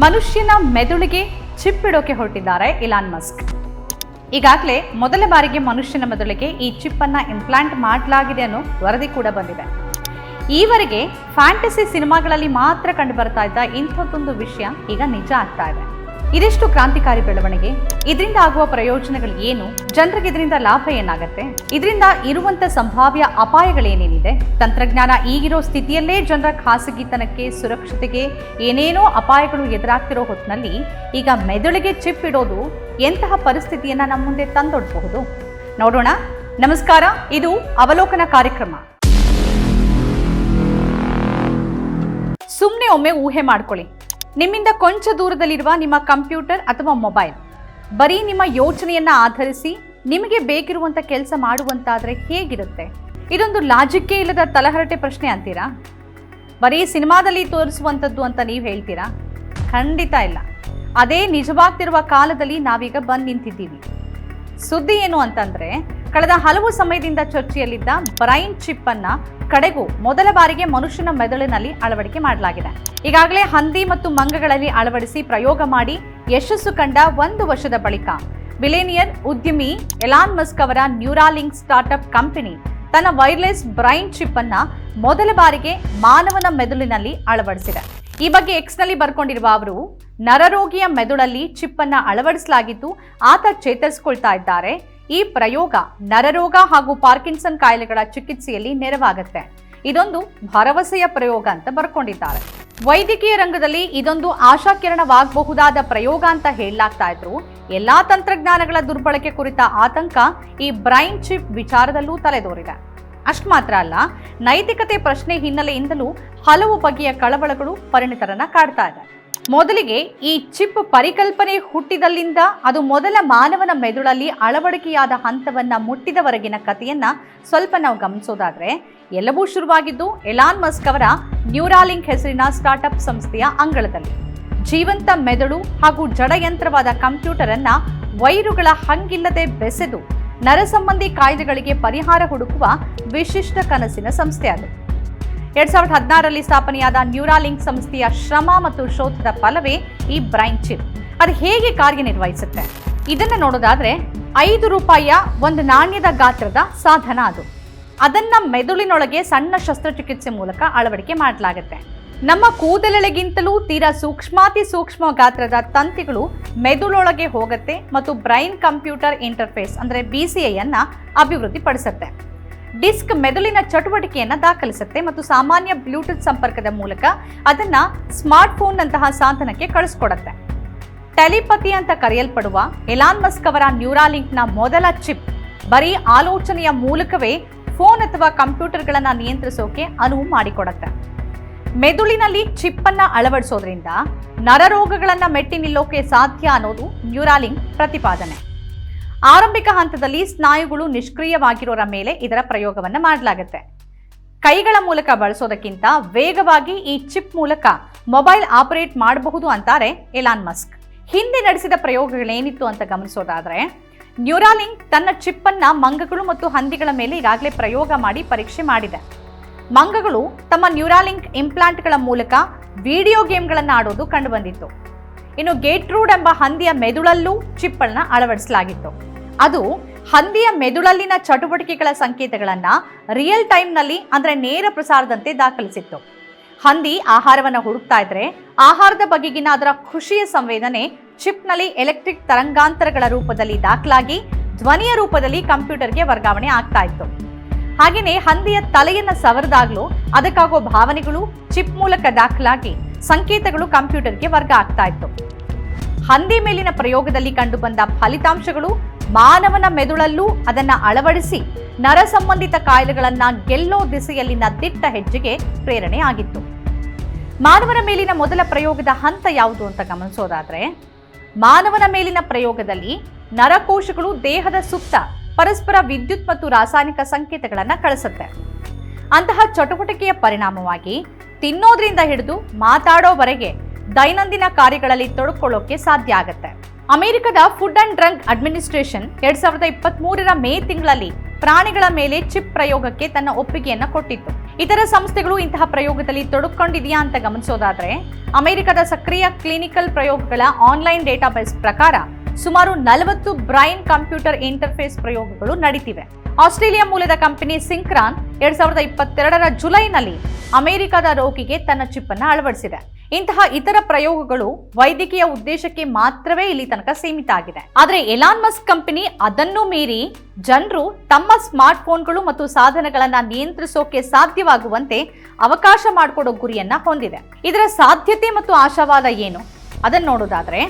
ಮನುಷ್ಯನ ಮೆದುಳಿಗೆ ಚಿಪ್ ಇಡೋಕೆ ಹೊರಟಿದ್ದಾರೆ ಇಲಾನ್ ಮಸ್ಕ್. ಈಗಾಗಲೇ ಮೊದಲ ಬಾರಿಗೆ ಮನುಷ್ಯನ ಮೆದುಳಿಗೆ ಈ ಚಿಪ್ ಅನ್ನ ಇಂಪ್ಲಾಂಟ್ ಮಾಡಲಾಗಿದೆ ಅನ್ನೋ ವರದಿ ಕೂಡ ಬಂದಿದೆ. ಈವರೆಗೆ ಫ್ಯಾಂಟಸಿ ಸಿನಿಮಾಗಳಲ್ಲಿ ಮಾತ್ರ ಕಂಡು ಬರ್ತಾ ಇದ್ದ ಇಂಥದ್ದೊಂದು ವಿಷಯ ಈಗ ನಿಜ ಆಗ್ತಾ ಇದೆ. ಇದಿಷ್ಟು ಕ್ರಾಂತಿಕಾರಿ ಬೆಳವಣಿಗೆ. ಇದರಿಂದ ಆಗುವ ಪ್ರಯೋಜನಗಳು ಏನು? ಜನರಿಗೆ ಇದರಿಂದ ಲಾಭ ಏನಾಗುತ್ತೆ? ಇದರಿಂದ ಇರುವಂತ ಸಂಭಾವ್ಯ ಅಪಾಯಗಳೇನೇನಿದೆ? ತಂತ್ರಜ್ಞಾನ ಈಗಿರೋ ಸ್ಥಿತಿಯಲ್ಲೇ ಜನರ ಖಾಸಗಿತನಕ್ಕೆ, ಸುರಕ್ಷತೆಗೆ ಏನೇನೋ ಅಪಾಯಗಳು ಎದುರಾಗ್ತಿರೋ ಹೊತ್ತಿನಲ್ಲಿ ಈಗ ಮೆದುಳಿಗೆ ಚಿಪ್ ಇಡೋದು ಎಂತಹ ಪರಿಸ್ಥಿತಿಯನ್ನ ನಮ್ಮ ಮುಂದೆ ತಂದೊಡ್ಬಹುದು? ನೋಡೋಣ. ನಮಸ್ಕಾರ. ಇದು ಅವಲೋಕನ ಕಾರ್ಯಕ್ರಮ. ಸುಮ್ಮನೆ ಒಮ್ಮೆ ಊಹೆ ಮಾಡ್ಕೊಳ್ಳಿ. ನಿಮ್ಮಿಂದ ಕೊಂಚ ದೂರದಲ್ಲಿರುವ ನಿಮ್ಮ ಕಂಪ್ಯೂಟರ್ ಅಥವಾ ಮೊಬೈಲ್. ಬರೀ ನಿಮ್ಮ ಯೋಚನೆಯನ್ನು ಆಧರಿಸಿ ನಿಮಗೆ ಬೇಕಿರುವಂತ ಕೆಲಸ ಮಾಡುವಂತಾದ್ರೆ ಹೇಗಿರುತ್ತೆ? ಇದೊಂದು ಲಾಜಿಕ್ಕೇ ಇಲ್ಲದ ತಲಹರಟೆ ಪ್ರಶ್ನೆ ಅಂತೀರಾ? ಬರೀ ಸಿನಿಮಾದಲ್ಲಿ ತೋರಿಸುವಂಥದ್ದು ಅಂತ ನೀವು ಹೇಳ್ತೀರಾ? ಖಂಡಿತ ಇಲ್ಲ. ಅದೇ ನಿಜವಾಗ್ತಿರುವ ಕಾಲದಲ್ಲಿ ನಾವೀಗ ಬಂದು ನಿಂತಿದ್ದೀವಿ. ಸುದ್ದಿ ಏನು ಅಂತಂದ್ರೆ ಕಳೆದ ಹಲವು ಸಮಯದಿಂದ ಚರ್ಚೆಯಲ್ಲಿದ್ದ ಬ್ರೈನ್ ಚಿಪ್ ಅನ್ನ ಕಡೆಗೂ ಮೊದಲ ಬಾರಿಗೆ ಮನುಷ್ಯನ ಮೆದುಳಿನಲ್ಲಿ ಅಳವಡಿಕೆ ಮಾಡಲಾಗಿದೆ. ಈಗಾಗಲೇ ಹಂದಿ ಮತ್ತು ಮಂಗಗಳಲ್ಲಿ ಅಳವಡಿಸಿ ಪ್ರಯೋಗ ಮಾಡಿ ಯಶಸ್ಸು ಕಂಡ ಒಂದು ವರ್ಷದ ಬಳಿಕ ಬಿಲೇನಿಯರ್ ಉದ್ಯಮಿ ಎಲಾನ್ ಮಸ್ಕ್ ಅವರ ನ್ಯೂರಾಲಿಂಕ್ ಸ್ಟಾರ್ಟ್ಅಪ್ ಕಂಪನಿ ತನ್ನ ವೈರ್ಲೆಸ್ ಬ್ರೈನ್ ಚಿಪ್ ಅನ್ನ ಮೊದಲ ಬಾರಿಗೆ ಮಾನವನ ಮೆದುಳಿನಲ್ಲಿ ಅಳವಡಿಸಿದೆ. ಈ ಬಗ್ಗೆ ಎಕ್ಸ್ನಲ್ಲಿ ಬರ್ಕೊಂಡಿರುವ ಅವರು, ನರರೋಗಿಯ ಮೆದುಳಲ್ಲಿ ಚಿಪ್ ಅನ್ನ ಅಳವಡಿಸಲಾಗಿದ್ದು ಆತ ಚೇತರಿಸಿಕೊಳ್ತಾ ಇದ್ದಾರೆ. ಈ ಪ್ರಯೋಗ ನರರೋಗ ಹಾಗೂ ಪಾರ್ಕಿನ್ಸನ್ ಕಾಯಿಲೆಗಳ ಚಿಕಿತ್ಸೆಯಲ್ಲಿ ನೆರವಾಗುತ್ತೆ. ಇದೊಂದು ಭರವಸೆಯ ಪ್ರಯೋಗ ಅಂತ ಬರ್ಕೊಂಡಿದ್ದಾರೆ. ವೈದ್ಯಕೀಯ ರಂಗದಲ್ಲಿ ಇದೊಂದು ಆಶಾಕಿರಣವಾಗಬಹುದಾದ ಪ್ರಯೋಗ ಅಂತ ಹೇಳಲಾಗ್ತಾ ಇದ್ರು. ಎಲ್ಲಾ ತಂತ್ರಜ್ಞಾನಗಳ ದುರ್ಬಳಕೆ ಕುರಿತ ಆತಂಕ ಈ ಬ್ರೈನ್ ಚಿಪ್ ವಿಚಾರದಲ್ಲೂ ತಲೆದೋರಿದೆ. ಅಷ್ಟು ಮಾತ್ರ ಅಲ್ಲ, ನೈತಿಕತೆ ಪ್ರಶ್ನೆ ಹಿನ್ನೆಲೆಯಿಂದಲೂ ಹಲವು ಬಗೆಯ ಕಳವಳಗಳು ಪರಿಣಿತರನ್ನ ಕಾಡ್ತಾ ಇದೆ. ಮೊದಲಿಗೆ ಈ ಚಿಪ್ ಪರಿಕಲ್ಪನೆ ಹುಟ್ಟಿದಲ್ಲಿಂದ ಅದು ಮೊದಲ ಮಾನವನ ಮೆದುಳಲ್ಲಿ ಅಳವಡಿಕೆಯಾದ ಹಂತವನ್ನ ಮುಟ್ಟಿದವರೆಗಿನ ಕಥೆಯನ್ನ ಸ್ವಲ್ಪ ನಾವು ಗಮನಿಸೋದಾದ್ರೆ, ಎಲ್ಲವೂ ಶುರುವಾಗಿದ್ದು ಎಲಾನ್ ಮಸ್ಕ್ ಅವರ ನ್ಯೂರಾಲಿಂಕ್ ಹೆಸರಿನ ಸ್ಟಾರ್ಟ್ಅಪ್ ಸಂಸ್ಥೆಯ ಅಂಗಳದಲ್ಲಿ. ಜೀವಂತ ಮೆದುಳು ಹಾಗೂ ಜಡಯಂತ್ರವಾದ ಕಂಪ್ಯೂಟರ್ ಅನ್ನ ವೈರುಗಳ ಹಂಗಿಲ್ಲದೆ ಬೆಸೆದು, ನರಸಂಬಂಧಿ ಕಾಯ್ದೆಗಳಿಗೆ ಪರಿಹಾರ ಹುಡುಕುವ ವಿಶಿಷ್ಟ ಕನಸಿನ ಸಂಸ್ಥೆ ಎರಡ್ ಸಾವಿರದ ಹದಿನಾರರಲ್ಲಿ ಸ್ಥಾಪನೆಯಾದ ನ್ಯೂರಾಲಿಂಕ್ ಸಂಸ್ಥೆಯ ಶ್ರಮ ಮತ್ತು ಶೋಧದ ಫಲವೇ ಈ ಬ್ರೈನ್ ಚಿಪ್. ಅದು ಹೇಗೆ ಕಾರ್ಯನಿರ್ವಹಿಸುತ್ತೆ? ಇದನ್ನ ನೋಡೋದಾದ್ರೆ ಐದು ರೂಪಾಯಿಯ ಒಂದು ನಾಣ್ಯದ ಗಾತ್ರದ ಸಾಧನ ಅದು. ಅದನ್ನ ಮೆದುಳಿನೊಳಗೆ ಸಣ್ಣ ಶಸ್ತ್ರಚಿಕಿತ್ಸೆ ಮೂಲಕ ಅಳವಡಿಕೆ ಮಾಡಲಾಗುತ್ತೆ. ನಮ್ಮ ಕೂದಲೆಳೆಗಿಂತಲೂ ತೀರಾ ಸೂಕ್ಷ್ಮಾತಿ ಸೂಕ್ಷ್ಮ ಗಾತ್ರದ ತಂತಿಗಳು ಮೆದುಳೊಳಗೆ ಹೋಗುತ್ತೆ ಮತ್ತು ಬ್ರೈನ್ ಕಂಪ್ಯೂಟರ್ ಇಂಟರ್ಫೇಸ್ ಅಂದ್ರೆ ಬಿ ಸಿ ಅಭಿವೃದ್ಧಿ ಅಭಿವೃದ್ಧಿಪಡಿಸುತ್ತೆ. ಡಿಸ್ಕ್ ಮೆದುಳಿನ ಚಟುವಟಿಕೆಯನ್ನು ದಾಖಲಿಸುತ್ತೆ ಮತ್ತು ಸಾಮಾನ್ಯ ಬ್ಲೂಟೂತ್ ಸಂಪರ್ಕದ ಮೂಲಕ ಅದನ್ನು ಸ್ಮಾರ್ಟ್ ಫೋನ್ ನಂತಹ ಸಾಧನಕ್ಕೆ ಕಳಿಸ್ಕೊಡತ್ತೆ. ಟೆಲಿಪತಿ ಅಂತ ಕರೆಯಲ್ಪಡುವ ಎಲಾನ್ ಮಸ್ಕ್ ಅವರ ನ್ಯೂರಾಲಿಂಕ್ನ ಮೊದಲ ಚಿಪ್ ಬರೀ ಆಲೋಚನೆಯ ಮೂಲಕವೇ ಫೋನ್ ಅಥವಾ ಕಂಪ್ಯೂಟರ್ಗಳನ್ನು ನಿಯಂತ್ರಿಸೋಕೆ ಅನುವು ಮಾಡಿಕೊಡತ್ತೆ. ಮೆದುಳಿನಲ್ಲಿ ಚಿಪ್ ಅನ್ನ ಅಳವಡಿಸೋದ್ರಿಂದ ನರರೋಗಗಳನ್ನು ಮೆಟ್ಟಿ ನಿಲ್ಲೋಕೆ ಸಾಧ್ಯ ಅನ್ನೋದು ನ್ಯೂರಾಲಿಂಕ್ ಪ್ರತಿಪಾದನೆ. ಆರಂಭಿಕ ಹಂತದಲ್ಲಿ ಸ್ನಾಯುಗಳು ನಿಷ್ಕ್ರಿಯವಾಗಿರೋರ ಮೇಲೆ ಇದರ ಪ್ರಯೋಗವನ್ನು ಮಾಡಲಾಗುತ್ತೆ. ಕೈಗಳ ಮೂಲಕ ಬಳಸೋದಕ್ಕಿಂತ ವೇಗವಾಗಿ ಈ ಚಿಪ್ ಮೂಲಕ ಮೊಬೈಲ್ ಆಪರೇಟ್ ಮಾಡಬಹುದು ಅಂತಾರೆ ಎಲಾನ್ ಮಸ್ಕ್. ಹಿಂದೆ ನಡೆಸಿದ ಪ್ರಯೋಗಗಳೇನಿತ್ತು ಅಂತ ಗಮನಿಸೋದಾದ್ರೆ, ನ್ಯೂರಾಲಿಂಕ್ ತನ್ನ ಚಿಪ್ ಅನ್ನ ಮಂಗಗಳು ಮತ್ತು ಹಂದಿಗಳ ಮೇಲೆ ಈಗಾಗಲೇ ಪ್ರಯೋಗ ಮಾಡಿ ಪರೀಕ್ಷೆ ಮಾಡಿದೆ. ಮಂಗಗಳು ತಮ್ಮ ನ್ಯೂರಾಲಿಂಕ್ ಇಂಪ್ಲಾಂಟ್ಗಳ ಮೂಲಕ ವಿಡಿಯೋ ಗೇಮ್ಗಳನ್ನು ಆಡೋದು ಕಂಡುಬಂದಿತ್ತು ಇನ್ನು ಗೇಟ್ರೂಡ್ ಎಂಬ ಹಂದಿಯ ಮೆದುಳಲ್ಲೂ ಚಿಪ್ ಅನ್ನ ಅಳವಡಿಸಲಾಗಿತ್ತು. ಅದು ಹಂದಿಯ ಮೆದುಳಲ್ಲಿನ ಚಟುವಟಿಕೆಗಳ ಸಂಕೇತಗಳನ್ನು ರಿಯಲ್ ಟೈಮ್ನಲ್ಲಿ ಅಂದ್ರೆ ನೇರ ಪ್ರಸಾರದಂತೆ ದಾಖಲಿಸಿತ್ತು. ಹಂದಿ ಆಹಾರವನ್ನು ಹುಡುಕ್ತಾ ಇದ್ರೆ ಆಹಾರದ ಬಗೆಗಿನ ಅದರ ಖುಷಿಯ ಸಂವೇದನೆ ಚಿಪ್ನಲ್ಲಿ ಎಲೆಕ್ಟ್ರಿಕ್ ತರಂಗಾಂತರಗಳ ರೂಪದಲ್ಲಿ ದಾಖಲಾಗಿ ಧ್ವನಿಯ ರೂಪದಲ್ಲಿ ಕಂಪ್ಯೂಟರ್ಗೆ ವರ್ಗಾವಣೆ ಆಗ್ತಾ ಇತ್ತು. ಹಾಗೆಯೇ ಹಂದಿಯ ತಲೆಯನ್ನ ಸವರದಾಗಲೂ ಅದಕ್ಕಾಗೋ ಭಾವನೆಗಳು ಚಿಪ್ ಮೂಲಕ ದಾಖಲಾಗಿ ಸಂಕೇತಗಳು ಕಂಪ್ಯೂಟರ್ಗೆ ವರ್ಗ ಆಗ್ತಾ ಇತ್ತು. ಹಂದಿ ಮೇಲಿನ ಪ್ರಯೋಗದಲ್ಲಿ ಕಂಡುಬಂದ ಫಲಿತಾಂಶಗಳು ಮಾನವನ ಮೆದುಳಲ್ಲೂ ಅದನ್ನು ಅಳವಡಿಸಿ ನರ ಸಂಬಂಧಿತ ಕಾಯಿಲೆಗಳನ್ನು ಗೆಲ್ಲೋ ದಿಸೆಯಲ್ಲಿನ ದಿಟ್ಟ ಹೆಜ್ಜೆಗೆ ಪ್ರೇರಣೆ ಆಗಿತ್ತು. ಮಾನವನ ಮೇಲಿನ ಮೊದಲ ಪ್ರಯೋಗದ ಹಂತ ಯಾವುದು ಅಂತ ಗಮನಿಸೋದಾದ್ರೆ, ಮಾನವನ ಮೇಲಿನ ಪ್ರಯೋಗದಲ್ಲಿ ನರಕೋಶಗಳು ದೇಹದ ಸುತ್ತ ಪರಸ್ಪರ ವಿದ್ಯುತ್ ಮತ್ತು ರಾಸಾಯನಿಕ ಸಂಕೇತಗಳನ್ನು ಕಳಿಸುತ್ತೆ. ಅಂತಹ ಚಟುವಟಿಕೆಯ ಪರಿಣಾಮವಾಗಿ ತಿನ್ನೋದ್ರಿಂದ ಹಿಡಿದು ಮಾತಾಡೋವರೆಗೆ ದೈನಂದಿನ ಕಾರ್ಯಗಳಲ್ಲಿ ತೊಡಕೊಳ್ಳೋಕೆ ಸಾಧ್ಯ ಆಗತ್ತೆ. ಅಮೆರಿಕದ ಫುಡ್ ಅಂಡ್ ಡ್ರಗ್ ಅಡ್ಮಿನಿಸ್ಟ್ರೇಷನ್ ಎರಡ್ ಸಾವಿರದ ಇಪ್ಪತ್ತ್ ಮೂರರ ಮೇ ತಿಂಗಳಲ್ಲಿ ಪ್ರಾಣಿಗಳ ಮೇಲೆ ಚಿಪ್ ಪ್ರಯೋಗಕ್ಕೆ ತನ್ನ ಒಪ್ಪಿಗೆಯನ್ನು ಕೊಟ್ಟಿತ್ತು. ಇತರ ಸಂಸ್ಥೆಗಳು ಇಂತಹ ಪ್ರಯೋಗದಲ್ಲಿ ತೊಡಕೊಂಡಿದೆಯಾ ಅಂತ ಗಮನಿಸೋದಾದ್ರೆ, ಅಮೆರಿಕದ ಸಕ್ರಿಯ ಕ್ಲಿನಿಕಲ್ ಪ್ರಯೋಗಗಳ ಆನ್ಲೈನ್ ಡೇಟಾಬೇಸ್ ಪ್ರಕಾರ ಸುಮಾರು ನಲವತ್ತು ಬ್ರೈನ್ ಕಂಪ್ಯೂಟರ್ ಇಂಟರ್ಫೇಸ್ ಪ್ರಯೋಗಗಳು ನಡೀತಿವೆ. ಆಸ್ಟ್ರೇಲಿಯಾ ಮೂಲದ ಕಂಪನಿ ಸಿಂಕ್ರಾನ್ ಎರಡ್ ಸಾವಿರದ ಇಪ್ಪತ್ತೆರಡರ ಜುಲೈನಲ್ಲಿ ಅಮೆರಿಕದ ರೋಗಿಗೆ ತನ್ನ ಚಿಪ್ ಅನ್ನು ಅಳವಡಿಸಿದೆ. ಇಂತಹ ಇತರ ಪ್ರಯೋಗಗಳು ವೈದ್ಯಕೀಯ ಉದ್ದೇಶಕ್ಕೆ ಮಾತ್ರವೇ ಇಲ್ಲಿ ತನಕ ಸೀಮಿತ ಆಗಿದೆ. ಆದರೆ ಎಲಾನ್ ಮಸ್ಕ್ ಕಂಪನಿ ಅದನ್ನು ಮೀರಿ ಜನರು ತಮ್ಮ ಸ್ಮಾರ್ಟ್ ಫೋನ್ಗಳು ಮತ್ತು ಸಾಧನಗಳನ್ನ ನಿಯಂತ್ರಿಸೋಕೆ ಸಾಧ್ಯವಾಗುವಂತೆ ಅವಕಾಶ ಮಾಡಿಕೊಡೋ ಗುರಿಯನ್ನ ಹೊಂದಿದೆ. ಇದರ ಸಾಧ್ಯತೆ ಮತ್ತು ಆಶಾವಾದ ಏನು? ಅದನ್ನು ನೋಡೋದಾದ್ರೆ,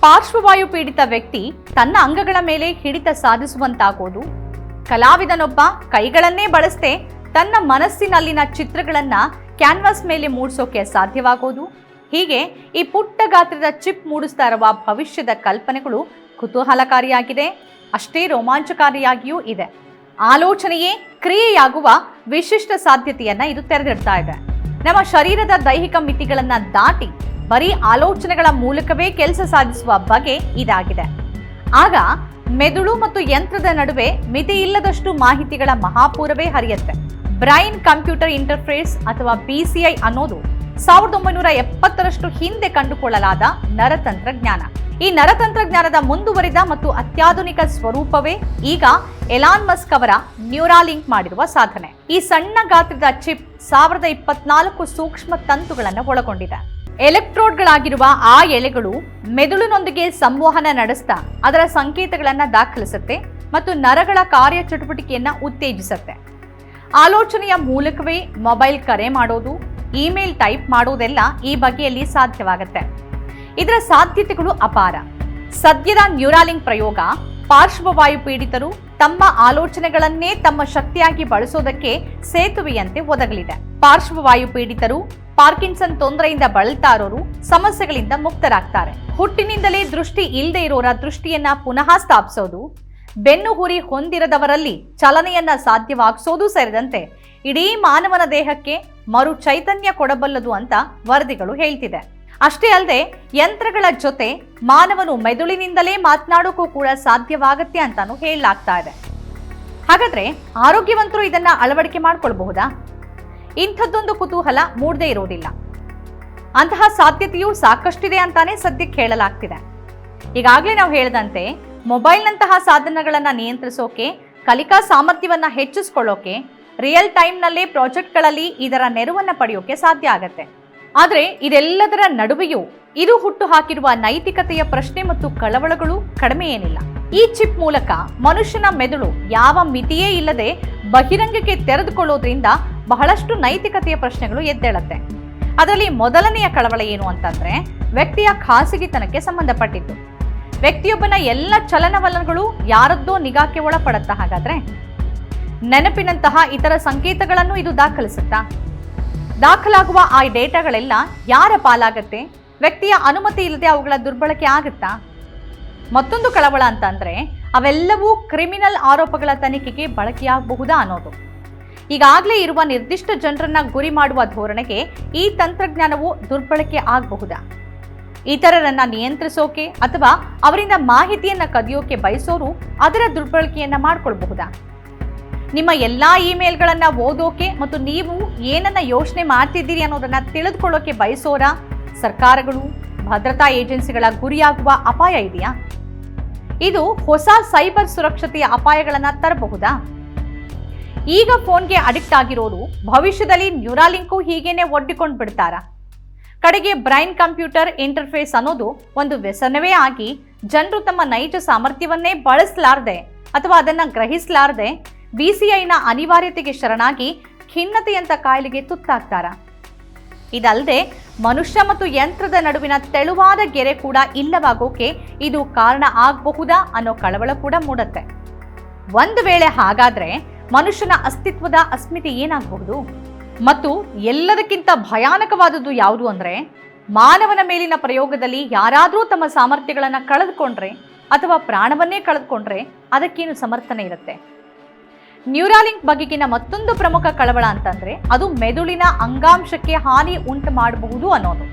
ಪಾರ್ಶ್ವವಾಯು ಪೀಡಿತ ವ್ಯಕ್ತಿ ತನ್ನ ಅಂಗಗಳ ಮೇಲೆ ಹಿಡಿತ ಸಾಧಿಸುವಂತಾಗೋದು ಕಲಾವಿದನೊಬ್ಬ ಕೈಗಳನ್ನೇ ಬಳಸದೆ ತನ್ನ ಮನಸ್ಸಿನಲ್ಲಿನ ಚಿತ್ರಗಳನ್ನ ಕ್ಯಾನ್ವಾಸ್ ಮೇಲೆ ಮೂಡಿಸೋಕೆ ಸಾಧ್ಯವಾಗೋದು. ಹೀಗೆ ಈ ಪುಟ್ಟ ಗಾತ್ರದ ಚಿಪ್ ಮೂಡಿಸ್ತಾ ಇರುವ ಭವಿಷ್ಯದ ಕಲ್ಪನೆಗಳು ಕುತೂಹಲಕಾರಿಯಾಗಿದೆ. ಅಷ್ಟೇ ರೋಮಾಂಚಕಾರಿಯಾಗಿಯೂ ಇದೆ. ಆಲೋಚನೆಯೇ ಕ್ರಿಯೆಯಾಗುವ ವಿಶಿಷ್ಟ ಸಾಧ್ಯತೆಯನ್ನ ಇದು ತೆರೆದಿಡ್ತಾ ಇದೆ. ನಮ್ಮ ಶರೀರದ ದೈಹಿಕ ಮಿತಿಗಳನ್ನ ದಾಟಿ ಬರೀ ಆಲೋಚನೆಗಳ ಮೂಲಕವೇ ಕೆಲಸ ಸಾಧಿಸುವ ಬಗೆ ಇದಾಗಿದೆ. ಆಗ ಮೆದುಳು ಮತ್ತು ಯಂತ್ರದ ನಡುವೆ ಮಿತಿ ಇಲ್ಲದಷ್ಟು ಮಾಹಿತಿಗಳ ಮಹಾಪೂರವೇ ಹರಿಯುತ್ತೆ. ಬ್ರೈನ್ ಕಂಪ್ಯೂಟರ್ ಇಂಟರ್ಫೇಸ್ ಅಥವಾ ಬಿಸಿಐ ಅನ್ನೋದು ಸಾವಿರದ ಒಂಬೈನೂರ ಎಪ್ಪತ್ತರಷ್ಟು ಹಿಂದೆ ಕಂಡುಕೊಳ್ಳಲಾದ ನರತಂತ್ರಜ್ಞಾನ. ಈ ನರತಂತ್ರಜ್ಞಾನದ ಮುಂದುವರಿದ ಮತ್ತು ಅತ್ಯಾಧುನಿಕ ಸ್ವರೂಪವೇ ಈಗ ಎಲಾನ್ ಮಸ್ಕ್ ಅವರ ನ್ಯೂರಾಲಿಂಕ್ ಮಾಡಿರುವ ಸಾಧನೆ. ಈ ಸಣ್ಣ ಗಾತ್ರದ ಚಿಪ್ ಸಾವಿರದ ಇಪ್ಪತ್ನಾಲ್ಕು ಸೂಕ್ಷ್ಮ ತಂತುಗಳನ್ನು ಒಳಗೊಂಡಿದೆ. ಎಲೆಕ್ಟ್ರೋಡ್ಗಳಾಗಿರುವ ಆ ಎಳೆಗಳು ಮೆದುಳಿನೊಂದಿಗೆ ಸಂವಹನ ನಡೆಸ್ತಾ ಅದರ ಸಂಕೇತಗಳನ್ನು ದಾಖಲಿಸುತ್ತೆ ಮತ್ತು ನರಗಳ ಕಾರ್ಯಚಟುವಟಿಕೆಯನ್ನ ಉತ್ತೇಜಿಸುತ್ತೆ. ಆಲೋಚನೆಯ ಮೂಲಕವೇ ಮೊಬೈಲ್ ಕರೆ ಮಾಡೋದು, ಇಮೇಲ್ ಟೈಪ್ ಮಾಡೋದೆಲ್ಲ ಈ ಬಗೆಯಲ್ಲಿ ಸಾಧ್ಯವಾಗುತ್ತೆ. ಇದರ ಸಾಧ್ಯತೆಗಳು ಅಪಾರ. ಸದ್ಯದ ನ್ಯೂರಾಲಿಂಗ್ ಪ್ರಯೋಗ ಪಾರ್ಶ್ವವಾಯು ಪೀಡಿತರು ತಮ್ಮ ಆಲೋಚನೆಗಳನ್ನೇ ತಮ್ಮ ಶಕ್ತಿಯಾಗಿ ಬಳಸೋದಕ್ಕೆ ಸೇತುವೆಯಂತೆ ಒದಗಲಿದೆ. ಪಾರ್ಶ್ವವಾಯು ಪೀಡಿತರು, ಪಾರ್ಕಿನ್ಸನ್ ತೊಂದರೆಯಿಂದ ಬಳಲ್ತಾ ಇರೋರು ಸಮಸ್ಯೆಗಳಿಂದ ಮುಕ್ತರಾಗ್ತಾರೆ. ಹುಟ್ಟಿನಿಂದಲೇ ದೃಷ್ಟಿ ಇಲ್ಲದೆ ಇರೋರ ದೃಷ್ಟಿಯನ್ನ ಪುನಃ ಸ್ಥಾಪಿಸೋದು ಬೆನ್ನು ಹುರಿ ಹೊಂದಿರದವರಲ್ಲಿ ಚಲನೆಯನ್ನ ಸಾಧ್ಯವಾಗಿಸೋದು ಸೇರಿದಂತೆ ಇಡೀ ಮಾನವನ ದೇಹಕ್ಕೆ ಮರು ಚೈತನ್ಯ ಕೊಡಬಲ್ಲದು ಅಂತ ವರದಿಗಳು ಹೇಳ್ತಿದೆ. ಅಷ್ಟೇ ಅಲ್ಲದೆ ಯಂತ್ರಗಳ ಜೊತೆ ಮಾನವನು ಮೆದುಳಿನಿಂದಲೇ ಮಾತನಾಡೋಕ್ಕೂ ಕೂಡ ಸಾಧ್ಯವಾಗತ್ತೆ ಅಂತಾನು ಹೇಳಲಾಗ್ತಾ ಇದೆ. ಹಾಗಾದ್ರೆ ಆರೋಗ್ಯವಂತರು ಇದನ್ನ ಅಳವಡಿಕೆ ಮಾಡ್ಕೊಳ್ಬಹುದಾ? ಇಂಥದ್ದೊಂದು ಕುತೂಹಲ ಮೂಡದೇ ಇರೋದಿಲ್ಲ. ಅಂತಹ ಸಾಧ್ಯತೆಯೂ ಸಾಕಷ್ಟಿದೆ ಅಂತಾನೆ ಸದ್ಯಕ್ಕೆ ಹೇಳಲಾಗ್ತಿದೆ. ಈಗಾಗಲೇ ನಾವು ಹೇಳಿದಂತೆ, ಮೊಬೈಲ್ನಂತಹ ಸಾಧನಗಳನ್ನು ನಿಯಂತ್ರಿಸೋಕೆ, ಕಲಿಕಾ ಸಾಮರ್ಥ್ಯವನ್ನ ಹೆಚ್ಚಿಸ್ಕೊಳ್ಳೋಕೆ ರಿಯಲ್ ಟೈಮ್ನಲ್ಲೇ ಪ್ರಾಜೆಕ್ಟ್ಗಳಲ್ಲಿ ಇದರ ನೆರವನ್ನ ಪಡೆಯೋಕೆ ಸಾಧ್ಯ ಆಗತ್ತೆ. ಆದರೆ ಇದೆಲ್ಲದರ ನಡುವೆಯೂ ಇದು ಹುಟ್ಟು ಹಾಕಿರುವ ನೈತಿಕತೆಯ ಪ್ರಶ್ನೆ ಮತ್ತು ಕಳವಳಗಳು ಕಡಿಮೆ ಏನಿಲ್ಲ. ಈ ಚಿಪ್ ಮೂಲಕ ಮನುಷ್ಯನ ಮೆದುಳು ಯಾವ ಮಿತಿಯೇ ಇಲ್ಲದೆ ಬಹಿರಂಗಕ್ಕೆ ತೆರೆದುಕೊಳ್ಳೋದ್ರಿಂದ ಬಹಳಷ್ಟು ನೈತಿಕತೆಯ ಪ್ರಶ್ನೆಗಳು ಎದ್ದೇಳತ್ತೆ. ಅದರಲ್ಲಿ ಮೊದಲನೆಯ ಕಳವಳ ಏನು ಅಂತಂದ್ರೆ, ವ್ಯಕ್ತಿಯ ಖಾಸಗಿತನಕ್ಕೆ ಸಂಬಂಧಪಟ್ಟಿದ್ದು. ವ್ಯಕ್ತಿಯೊಬ್ಬನ ಎಲ್ಲ ಚಲನವಲನಗಳು ಯಾರದ್ದೋ ನಿಗಾಕ್ಕೆ ಒಳಪಡುತ್ತಾ ಹಾಗಾದ್ರೆ, ನೆನಪಿನಂತಹ ಇತರ ಸಂಕೇತಗಳನ್ನು ಇದು ದಾಖಲಿಸುತ್ತಾ? ದಾಖಲಾಗುವ ಆ ಡೇಟಾಗಳೆಲ್ಲ ಯಾರ ಪಾಲಾಗತ್ತೆ? ವ್ಯಕ್ತಿಯ ಅನುಮತಿ ಇಲ್ಲದೆ ಅವುಗಳ ದುರ್ಬಳಕೆ ಆಗುತ್ತಾ? ಮತ್ತೊಂದು ಕಳವಳ ಅಂತಂದ್ರೆ, ಅವೆಲ್ಲವೂ ಕ್ರಿಮಿನಲ್ ಆರೋಪಗಳ ತನಿಖೆಗೆ ಬಳಕೆಯಾಗಬಹುದಾ ಅನ್ನೋದು. ಈಗಾಗಲೇ ಇರುವ ನಿರ್ದಿಷ್ಟ ಜನರನ್ನ ಗುರಿ ಮಾಡುವ ಧೋರಣೆಗೆ ಈ ತಂತ್ರಜ್ಞಾನವು ದುರ್ಬಳಕೆ ಆಗಬಹುದಾ? ಇತರರನ್ನ ನಿಯಂತ್ರಿಸೋಕೆ ಅಥವಾ ಅವರಿಂದ ಮಾಹಿತಿಯನ್ನ ಕದಿಯೋಕೆ ಬಯಸೋರು ಅದರ ದುರ್ಬಳಕೆಯನ್ನ ಮಾಡ್ಕೊಳ್ಬಹುದಾ? ನಿಮ್ಮ ಎಲ್ಲಾ ಇಮೇಲ್ಗಳನ್ನ ಓದೋಕೆ ಮತ್ತು ನೀವು ಏನನ್ನ ಯೋಚನೆ ಮಾಡ್ತಿದ್ದೀರಿ ಅನ್ನೋದನ್ನ ತಿಳಿದುಕೊಳ್ಳೋಕೆ ಬಯಸೋರ? ಸರ್ಕಾರಗಳು, ಭದ್ರತಾ ಏಜೆನ್ಸಿಗಳ ಗುರಿಯಾಗುವ ಅಪಾಯ ಇದೆಯಾ? ಇದು ಹೊಸ ಸೈಬರ್ ಸುರಕ್ಷತೆಯ ಅಪಾಯಗಳನ್ನ ತರಬಹುದಾ? ಈಗ ಫೋನ್ಗೆ ಅಡಿಕ್ಟ್ ಆಗಿರೋರು ಭವಿಷ್ಯದಲ್ಲಿ ನ್ಯೂರಾಲಿಂಕು ಹೀಗೇನೆ ಒಡ್ಡಿಕೊಂಡು ಬಿಡ್ತಾರ. ಕಡೆಗೆ ಬ್ರೈನ್ ಕಂಪ್ಯೂಟರ್ ಇಂಟರ್ಫೇಸ್ ಅನ್ನೋದು ಒಂದು ವ್ಯಸನವೇ ಆಗಿ ಜನರು ತಮ್ಮ ನೈಜ ಸಾಮರ್ಥ್ಯವನ್ನೇ ಬಳಸಲಾರದೆ ಅಥವಾ ಅದನ್ನು ಗ್ರಹಿಸಲಾರದೆ ಬಿಸಿಐನ ಅನಿವಾರ್ಯತೆಗೆ ಶರಣಾಗಿ ಖಿನ್ನತೆಯಂಥ ಕಾಯಿಲೆಗೆ ತುತ್ತಾಗ್ತಾರ. ಇದಲ್ಲದೆ ಮನುಷ್ಯ ಮತ್ತು ಯಂತ್ರದ ನಡುವಿನ ತೆಳುವಾದ ಗೆರೆ ಕೂಡ ಇಲ್ಲವಾಗೋಕೆ ಇದು ಕಾರಣ ಆಗಬಹುದಾ ಅನ್ನೋ ಕಳವಳ ಕೂಡ ಮೂಡತ್ತೆ. ಒಂದು ವೇಳೆ ಹಾಗಾದ್ರೆ ಮನುಷ್ಯನ ಅಸ್ತಿತ್ವದ ಅಸ್ಮಿತೆ ಏನಾಗಬಹುದು? ಮತ್ತು ಎಲ್ಲದಕ್ಕಿಂತ ಭಯಾನಕವಾದದ್ದು ಯಾವುದು ಅಂದ್ರೆ, ಮಾನವನ ಮೇಲಿನ ಪ್ರಯೋಗದಲ್ಲಿ ಯಾರಾದರೂ ತಮ್ಮ ಸಾಮರ್ಥ್ಯಗಳನ್ನು ಕಳೆದುಕೊಂಡ್ರೆ ಅಥವಾ ಪ್ರಾಣವನ್ನೇ ಕಳೆದುಕೊಂಡ್ರೆ ಅದಕ್ಕೇನು ಸಮರ್ಥನೆ ಇರುತ್ತೆ? ನ್ಯೂರಾಲಿಂಕ್ ಬಗೆಗಿನ ಮತ್ತೊಂದು ಪ್ರಮುಖ ಕಳವಳ ಅಂತಂದ್ರೆ, ಅದು ಮೆದುಳಿನ ಅಂಗಾಂಶಕ್ಕೆ ಹಾನಿ ಉಂಟು ಮಾಡಬಹುದು ಅನ್ನೋದು.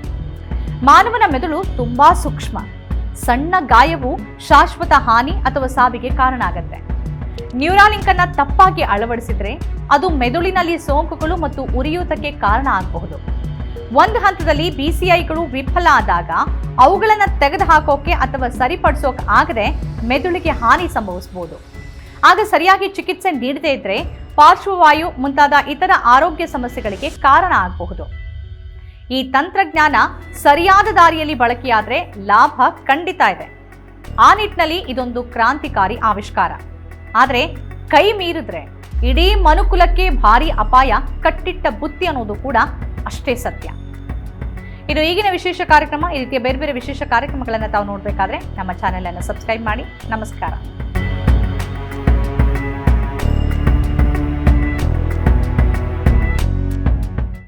ಮಾನವನ ಮೆದುಳು ತುಂಬಾ ಸೂಕ್ಷ್ಮ. ಸಣ್ಣ ಗಾಯವು ಶಾಶ್ವತ ಹಾನಿ ಅಥವಾ ಸಾವಿಗೆ ಕಾರಣ ಆಗತ್ತೆ. ನ್ಯೂರಾಲಿಂಕ್ ಅನ್ನ ತಪ್ಪಾಗಿ ಅಳವಡಿಸಿದ್ರೆ ಅದು ಮೆದುಳಿನಲ್ಲಿ ಸೋಂಕುಗಳು ಮತ್ತು ಉರಿಯೂತಕ್ಕೆ ಕಾರಣ ಆಗಬಹುದು. ಒಂದು ಹಂತದಲ್ಲಿ ಬಿಸಿಐಗಳು ವಿಫಲ ಆದಾಗ ಅವುಗಳನ್ನು ತೆಗೆದುಹಾಕೋಕೆ ಅಥವಾ ಸರಿಪಡಿಸೋಕೆ ಆಗದೆ ಮೆದುಳಿಗೆ ಹಾನಿ ಸಂಭವಿಸಬಹುದು ಆಗ ಸರಿಯಾಗಿ ಚಿಕಿತ್ಸೆ ನೀಡದೇ ಇದ್ರೆ ಪಾರ್ಶ್ವವಾಯು ಮುಂತಾದ ಇತರ ಆರೋಗ್ಯ ಸಮಸ್ಯೆಗಳಿಗೆ ಕಾರಣ ಆಗಬಹುದು. ಈ ತಂತ್ರಜ್ಞಾನ ಸರಿಯಾದ ದಾರಿಯಲ್ಲಿ ಬಳಕೆಯಾದರೆ ಲಾಭ ಖಂಡಿತ ಇದೆ. ಆ ನಿಟ್ಟಿನಲ್ಲಿ ಇದೊಂದು ಕ್ರಾಂತಿಕಾರಿ ಆವಿಷ್ಕಾರ. ಆದರೆ ಕೈ ಮೀರಿದ್ರೆ ಇಡೀ ಮನುಕುಲಕ್ಕೆ ಭಾರಿ ಅಪಾಯ, ಕಟ್ಟಿಟ್ಟ ಬುತ್ತಿ ಅನ್ನೋದು ಕೂಡ ಅಷ್ಟೇ ಸತ್ಯ. ಇದು ಈಗಿನ ವಿಶೇಷ ಕಾರ್ಯಕ್ರಮ, ಈ ರೀತಿಯ ಬೇರೆ ಬೇರೆ ವಿಶೇಷ ಕಾರ್ಯಕ್ರಮಗಳನ್ನು ತಾವು ನೋಡಬೇಕಾದ್ರೆ ನಮ್ಮ ಚಾನೆಲನ್ನು ಸಬ್ಸ್ಕ್ರೈಬ್ ಮಾಡಿ. ನಮಸ್ಕಾರ.